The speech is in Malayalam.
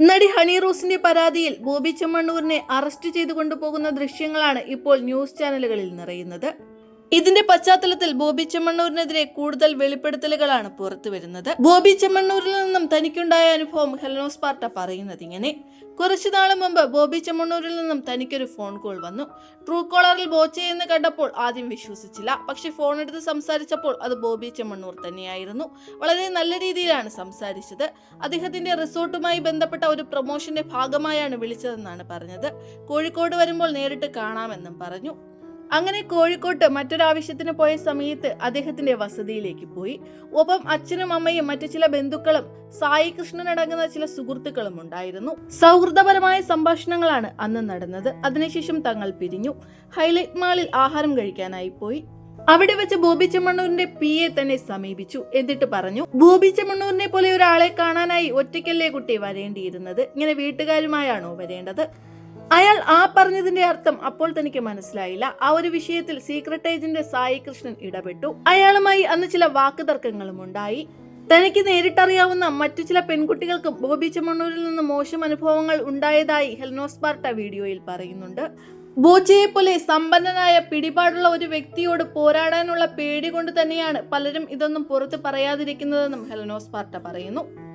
നടി ഹണി റോസിന്റെ പരാതിയിൽ ബോബി ചെമ്മണ്ണൂരിനെ അറസ്റ്റ് ചെയ്തു കൊണ്ടുപോകുന്ന ദൃശ്യങ്ങളാണ് ഇപ്പോൾ ന്യൂസ് ചാനലുകളിൽ നിറയുന്നത്. ഇതിന്റെ പശ്ചാത്തലത്തിൽ ബോബി ചെമ്മണ്ണൂരിനെതിരെ കൂടുതൽ വെളിപ്പെടുത്തലുകളാണ് പുറത്തു വരുന്നത്. ബോബി ചെമ്മണ്ണൂരിൽ നിന്നും തനിക്കുണ്ടായ അനുഭവം ഹെലനോസ് പാർട്ട പറയുന്നത് ഇങ്ങനെ. കുറച്ചു നാൾ മുമ്പ് ബോബി ചെമ്മണ്ണൂരിൽ നിന്നും തനിക്കൊരു ഫോൺ കോൾ വന്നു. ട്രൂ കോളറിൽ ബോച്ചയെന്ന് കണ്ടപ്പോൾ ആദ്യം വിശ്വസിച്ചില്ല. പക്ഷെ ഫോൺ എടുത്ത് സംസാരിച്ചപ്പോൾ അത് ബോബി ചെമ്മണ്ണൂർ തന്നെയായിരുന്നു. വളരെ നല്ല രീതിയിലാണ് സംസാരിച്ചത്. അദ്ദേഹത്തിന്റെ റിസോർട്ടുമായി ബന്ധപ്പെട്ട ഒരു പ്രൊമോഷന്റെ ഭാഗമായാണ് വിളിച്ചതെന്നാണ് പറഞ്ഞത്. കോഴിക്കോട് വരുമ്പോൾ നേരിട്ട് കാണാമെന്നും പറഞ്ഞു. അങ്ങനെ കോഴിക്കോട്ട് മറ്റൊരാവശ്യത്തിന് പോയ സമയത്ത് അദ്ദേഹത്തിന്റെ വസതിയിലേക്ക് പോയി. ഒപ്പം അച്ഛനും അമ്മയും മറ്റു ചില ബന്ധുക്കളും സായി കൃഷ്ണൻ അടങ്ങുന്ന ചില സുഹൃത്തുക്കളും ഉണ്ടായിരുന്നു. സൗഹൃദപരമായ സംഭാഷണങ്ങളാണ് അന്ന് നടന്നത്. അതിനുശേഷം തങ്ങൾ പിരിഞ്ഞു. ഹൈലൈറ്റ് മാളിൽ ആഹാരം കഴിക്കാനായി പോയി. അവിടെ വെച്ച് ബോബി ചെമ്മണ്ണൂരിന്റെ പി എ തന്നെ സമീപിച്ചു. എന്നിട്ട് പറഞ്ഞു ബോബി ചെമ്മണ്ണൂരിനെ പോലെ ഒരാളെ കാണാനായി ഒറ്റയ്ക്കല്ലേ കുട്ടി വരേണ്ടിയിരുന്നത്? ഇങ്ങനെ വീട്ടുകാരുമായാണോ വരേണ്ടത്? അയാൾ ആ പറഞ്ഞതിന്റെ അർത്ഥം അപ്പോൾ തനിക്ക് മനസ്സിലായില്ല. ആ ഒരു വിഷയത്തിൽ സീക്രട്ട് ഏജന്റ് സായി കൃഷ്ണൻ ഇടപെട്ടു. അയാളുമായി അന്ന് ചില വാക്കുതർക്കങ്ങളും ഉണ്ടായി. തനിക്ക് നേരിട്ടറിയാവുന്ന മറ്റു ചില പെൺകുട്ടികൾക്കും ബോബി ചെമ്മണ്ണൂരിൽ നിന്ന് മോശം അനുഭവങ്ങൾ ഉണ്ടായതായി ഹെൽനോസ് പാർട്ട വീഡിയോയിൽ പറയുന്നുണ്ട്. ബോച്ചയെ പോലെ സമ്പന്നനായ പിടിപാടുള്ള ഒരു വ്യക്തിയോട് പോരാടാനുള്ള പേടി കൊണ്ട് തന്നെയാണ് പലരും ഇതൊന്നും പുറത്ത് പറയാതിരിക്കുന്നതെന്നും ഹെലനോസ് പാർട്ട പറയുന്നു.